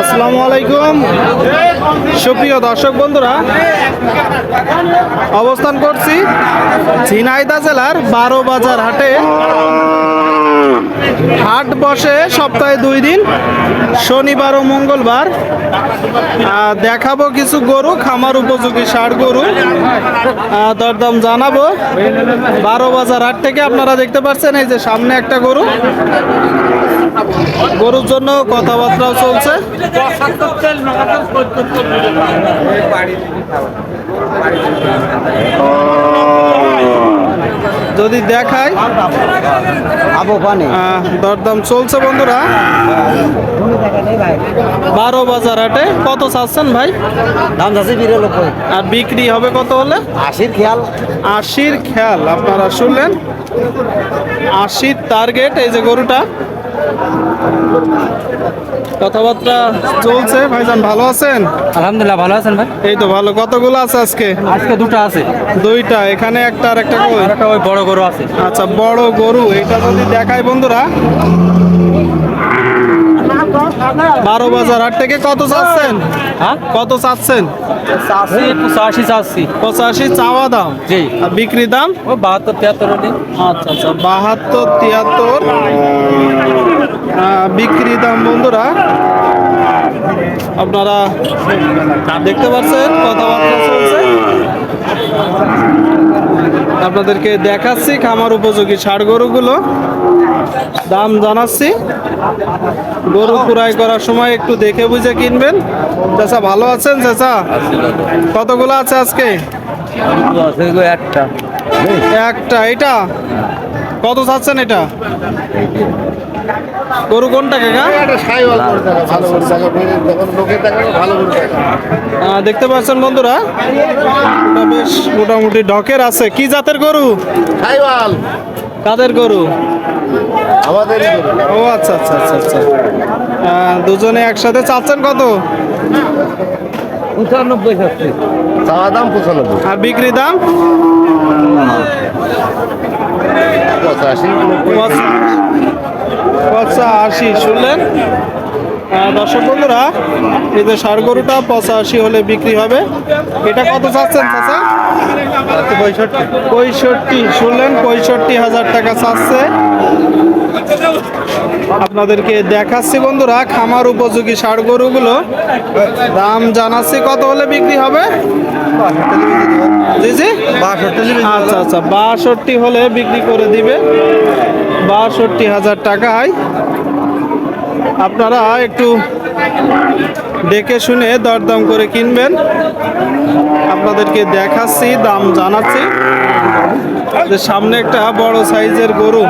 আসসালামু আলাইকুম। সুপ্রিয় দর্শক বন্ধুরা, অবস্থান করছি ঝিনাইদা জেলার বারো বাজার হাটে। হাট বসে সপ্তাহে দুই দিন, শনিবার ও মঙ্গলবার। দেখাবো কিছু গরু, খামার উপযোগী ষাট গরু। দরদাম জানাব। বারো বাজার হাট থেকে আপনারা দেখতে পাচ্ছেন, এই যে সামনে একটা গরু। গরুর জন্য কথাবার্তাও চলছে। যদি দেখায় দরদাম চলছে বন্ধুরা। বারো বাজার হাটে কত চাচ্ছেন ভাই? দাম যাচ্ছে বিরানব্বই। আর বিক্রি হবে কত হলে? আশির খেয়াল। আশির খেয়াল আপনারা শুনলেন। আশির টার্গেট এই যে গরুটা। কথাবার্তা চলছে ভাইজান ভালো আছেন? আলহামদুলিল্লাহ ভালো আছেন ভাই। এই তো ভালো। কতগুলো আছে আজকে? আজকে দুটো আছে। দুইটা এখানে একটা আর একটা ওই বড় গরু আছে। আচ্ছা বড় গরু এটা যদি দেখায় বন্ধুরা। বারো বাজার হাট থেকে কত চাচ্ছেন? হ্যাঁ? কত চাচ্ছেন? চাষি পঁচাশি চাষি পঁচাশি চাওয়া দাম? জি। আর বিক্রি দাম? ও বাহাত্তর তিয়াত্তর আচ্ছা আচ্ছা বাহাত্তর তিয়াত্তর। বিক্রি দাম বন্ধুরা আপনারা দেখতে পাচ্ছেন কথাবার্তা চলছে। আপনাদেরকে দেখাচ্ছি খামার উপযোগী ষাড় গরুগুলো। দাম জানাচ্ছি। গরু কুড়াই করার সময় একটু দেখে বুঝে কিনবেন। চাচা ভালো আছেন চাচা? কতগুলো আছে আজকে? একটা। একটা এটা? কত চাচ্ছেন এটা? গরু কোনটা কাকা? দেখতে পাচ্ছেন বন্ধুরা বেশ মোটামুটি ডকের আছে। কি জাতের গরু? কাদের গরু? আমাদের ও আচ্ছা আচ্ছা আচ্ছা আচ্ছা। দুজনে একসাথে চাচ্ছেন কত? পঁচানব্বই চাষি চাওয়া দাম পঁচানব্বই। আর বিক্রি দাম? পঁচাশি পঁচাশি শুনলেন? আহ, দর্শক বন্ধুরা এই যে ষাড় গরুটা পঁচাশি হলে বিক্রি হবে। এটা কত চাচ্ছেন চাচা? পঁয়ষট্টি। পঁয়ষট্টি শুনলেন? পঁয়ষট্টি হাজার টাকা চাচ্ছে। আপনাদেরকে দেখাচ্ছি বন্ধুরা, খামার উপযোগী ষাড় গরুগুলো। দাম জানাচ্ছি কত হলে বিক্রি হবে? জি জি। আচ্ছা আচ্ছা বাষট্টি হলে বিক্রি করে দিবে। বাষট্টি হাজার টাকায়। আপনারা একটু দেখে শুনে দরদাম করে কিনবেন। আপনাদেরকে দেখাচ্ছি, দাম জানাচ্ছি। যে সামনে একটা বড় সাইজের গরু।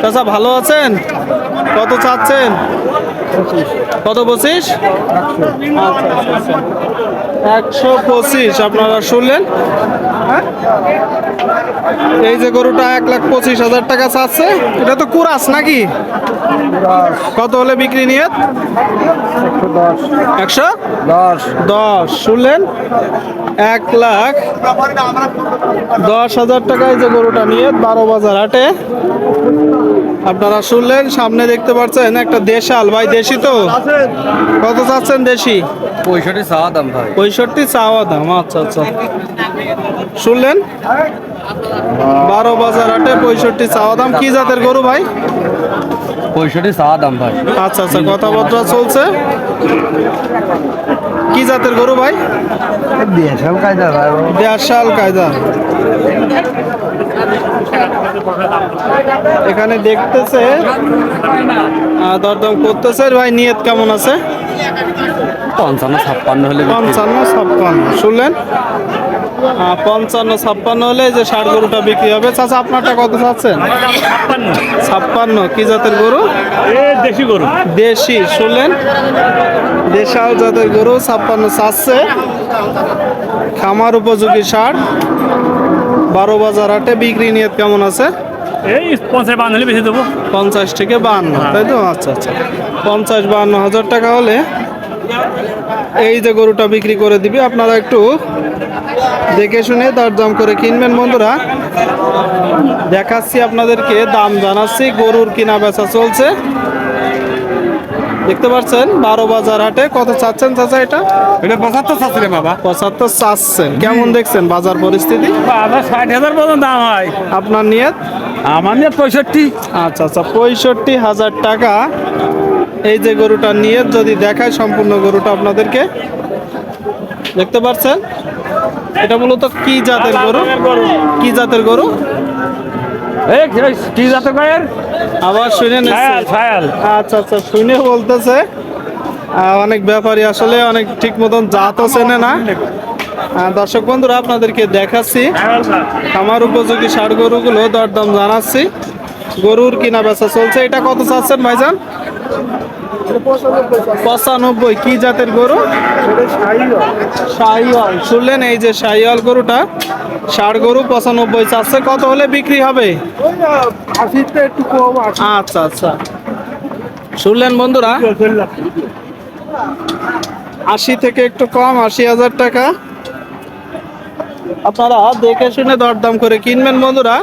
চাচা ভালো আছেন? কত চাচ্ছেন? কত পঁচিশ? একশো পঁচিশ আপনারা শুনলেন? এই যে গরুটা এক লাখ পঁচিশ হাজার টাকা চাচ্ছে এটা তো কুরাস নাকি? কত হলে বিক্রি নিয়ে একশো দশ। দশ শুনলেন? এক লাখ দশ হাজার টাকায় যে গরুটা নিয়ে বারো বাজার হাটে। আপনারা শুনলেন সামনে দেখতে পাচ্ছেন একটা দেশাল। ভাই দেশি তো? কত চাচ্ছেন দেশি? পঁয়ষট্টি চাওয়া দাম ভাই। পঁয়ষট্টি চাওয়া দাম আচ্ছা আচ্ছা। শুনলেন? বারো বাজার হাটে পঁয়ষট্টি চাওয়া দাম। কি জাতের গরু ভাই? পঁয়ষট্টি চাওয়া দাম ভাই। আচ্ছা আচ্ছা কথাবার্তা চলছে। কি জাতের গরু ভাই? বিএসএল কায়দা ভাই। দেড়শাল কায়দা। এখানে দেখতেছে দরদম করতেছে। ভাই নিয়ত কেমন আছে? পঞ্চান্ন ছাপ্পান্ন হলে পঞ্চান্ন ছাপ্পান্ন। শুনলেন? পঞ্চান্ন ছাপ্পান্ন হলে যে ষাট গরুটা বিক্রি হবে। চাচা আপনারটা কত চাচ্ছেন? ছাপ্পান্ন। কি জাতের গরু? দেশি গরু দেশি শুনলেন? দেশাল জাতের গরু ছাপ্পান্ন চাচ্ছে। খামার উপযোগী ষাট বারো বাজার হাটে বিক্রি নিয়ত কেমন আছে? এই পঞ্চাশ বান্ন হলে বেশি দেবো। পঞ্চাশ থেকে বান্ন তাই তো? আচ্ছা আচ্ছা। পঞ্চাশ বান্ন হাজার টাকা হলে এই যে গরুটা বিক্রি করে দিবি আপনারা একটু দেখে শুনে দরদাম করে কিনবেন। বন্ধুরা দেখাচ্ছি আপনাদেরকে দাম জানাচ্ছি গরুর কিনা বেচা চলছে। দেখতে পাচ্ছেন বারো বাজার হাটে কত চাচ্ছেন চাচা এটা? এটা পঁচাত্তর চাচ্ছিলেন বাবা। পঁচাত্তর চাচ্ছেন। কেমন দেখছেন বাজার পরিস্থিতি? বাবা ষাট হাজার পর্যন্ত দাম হয়। আপনার নিয়ত? আমার নিয়ে পঁয়ষট্টি। আচ্ছা আচ্ছা পঁয়ষট্টি হাজার টাকা। এই যে গরুটা নিয়ে যদি দেখায় সম্পূর্ণ গরুটা আপনাদেরকে। দেখতে পাচ্ছেন? এটা মূলত কি জাতের গরু। কি জাতের গরু? কি আবার শুনে আচ্ছা আচ্ছা শুনে বলতেছে। অনেক ব্যাপারী আসলে অনেক ঠিক মতন জাতও চেনে না। দর্শক বন্ধুরা আপনাদেরকে দেখাচ্ছি। আমার উপযোগী ষাড় গরুগুলো দরদাম জানাচ্ছি। গরুর কিনা বেচা চলছে। এটা কত চাচ্ছেন ভাইজান? পঁচানব্বই। কি জাতের গরু? শাহিওয়াল। শুনলেন এই যে শাহিওয়াল গরুটা? ষাড় গরু পঁচানব্বই চাচ্ছে কত হলে বিক্রি হবে? আচ্ছা আচ্ছা। শুনলেন বন্ধুরা? আশি থেকে একটু কম আশি হাজার টাকা। আপনারা দেখে শুনে দরদাম করে কিনবেন বন্ধুরা।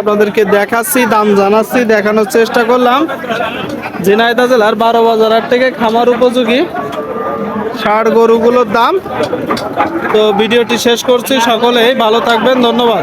আপনাদেরকে দেখাচ্ছি দাম জানাচ্ছি দেখানোর চেষ্টা করলাম। ঝিনাইদহ জেলার বারো বাজার থেকে খামার উপযোগী। ষাড় গরুগুলোর দাম। তো ভিডিওটি শেষ করছি। সকলেই ভালো থাকবেন। ধন্যবাদ।